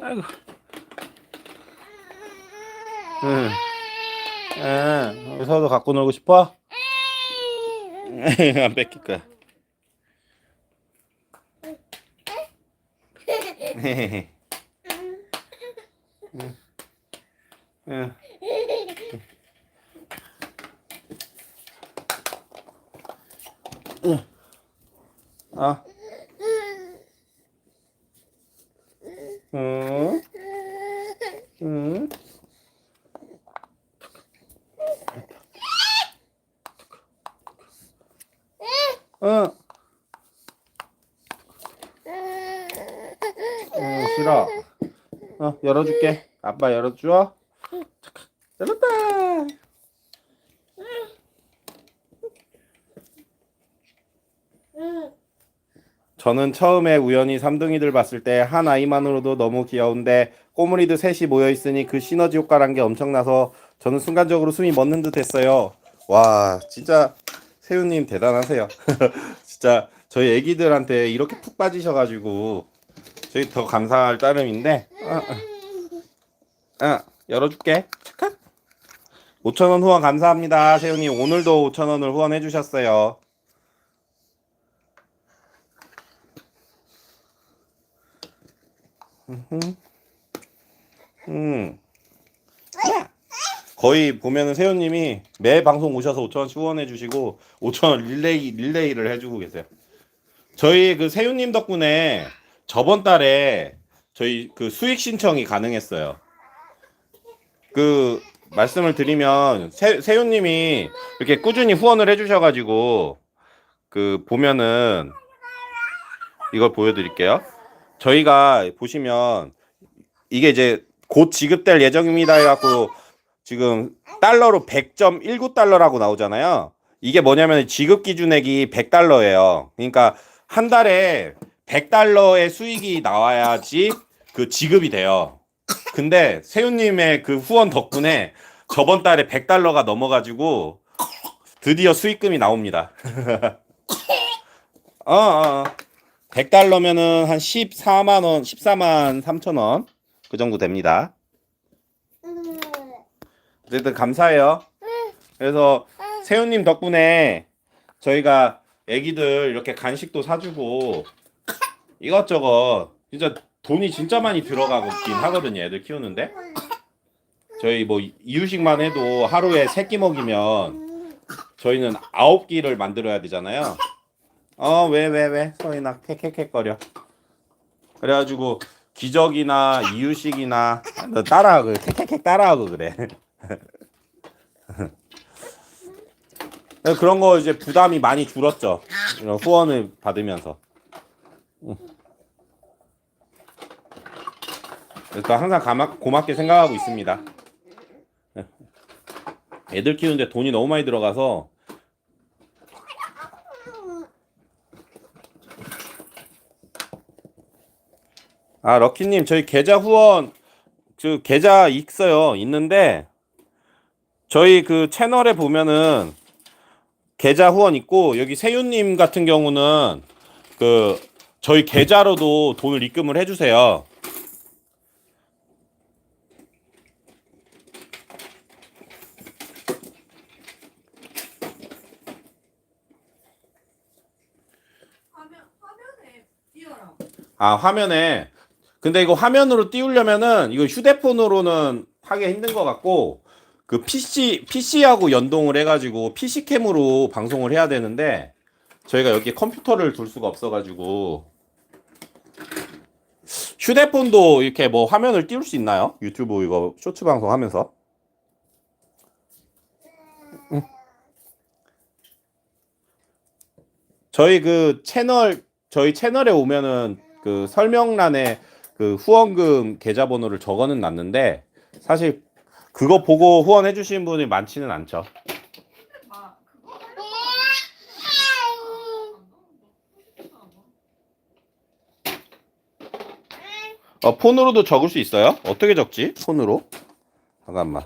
아이고. 응. 예. 서도 갖고 놀고 싶어? 안 뺏길 거야. 응. 응. 응. 아. 응. 응, 싫어. 어, 열어줄게. 아빠 열어줘. 열었다. 저는 처음에 우연히 삼둥이들 봤을 때 한 아이만으로도 너무 귀여운데 꼬물이들 셋이 모여 있으니 그 시너지 효과란 게 엄청나서 저는 순간적으로 숨이 멎는 듯 했어요. 와, 진짜 세훈님 대단하세요. 진짜 저희 애기들한테 이렇게 푹 빠지셔가지고 저희 더 감사할 따름인데. 아, 아, 아, 열어줄게. 잠깐. 5천원 후원 감사합니다. 세훈님 오늘도 5천원을 후원해 주셨어요. 음. 거의 보면은 세훈님이 매 방송 오셔서 5천원씩 후원해 주시고 5천 원 릴레이 릴레이를 해주고 계세요. 저희 그 세훈님 덕분에 저번 달에 저희 그 수익 신청이 가능했어요. 그 말씀을 드리면 세, 세훈님이 이렇게 꾸준히 후원을 해주셔가지고 그 보면은 이걸 보여드릴게요. 저희가 보시면 이게 이제 곧 지급될 예정입니다 해갖고 지금 달러로 100.19달러라고 나오잖아요. 이게 뭐냐면 지급 기준액이 100달러예요. 그러니까 한 달에 100달러의 수익이 나와야지 그 지급이 돼요. 근데 세훈님의 그 후원 덕분에 저번 달에 100달러가 넘어가지고 드디어 수익금이 나옵니다. 어, 어, 어. 100달러면은 한 14만 원, 14만 3천 원. 그 정도 됩니다. 어쨌든 감사해요. 그래서 세훈님 덕분에 저희가 애기들 이렇게 간식도 사주고 이것저것 진짜 돈이 진짜 많이 들어가긴 하거든요. 애들 키우는데. 저희 뭐 이유식만 해도 하루에 세 끼 먹이면 저희는 아홉 끼를 만들어야 되잖아요. 어, 왜, 왜, 왜? 소희나 캐캐캐거려. 그래가지고 기적이나 이유식이나 너 따라하고 캐캐캐 따라하고 그래. 그런 거 이제 부담이 많이 줄었죠. 이런 후원을 받으면서. 응. 그래서 항상 가마, 고맙게 생각하고 있습니다. 애들 키우는데 돈이 너무 많이 들어가서 아 럭키님 저희 계좌 후원 그 계좌 있어요 있는데 저희 그 채널에 보면은 계좌 후원 있고 여기 세윤님 같은 경우는 그 저희 계좌로도 돈을 입금을 해주세요. 아 화면에 근데 이거 화면으로 띄우려면은 이거 휴대폰으로는 하기 힘든 것 같고 그 PC PC하고 연동을 해가지고 PC 캠으로 방송을 해야 되는데 저희가 여기 컴퓨터를 둘 수가 없어가지고 휴대폰도 이렇게 뭐 화면을 띄울 수 있나요? 유튜브 이거 쇼츠 방송 하면서 응. 저희 그 채널 저희 채널에 오면은 그 설명란에 그 후원금 계좌번호를 적어는 놨는데 사실 그거 보고 후원해 주시는 분이 많지는 않죠. 어, 폰으로도 적을 수 있어요? 어떻게 적지? 폰으로? 잠깐만.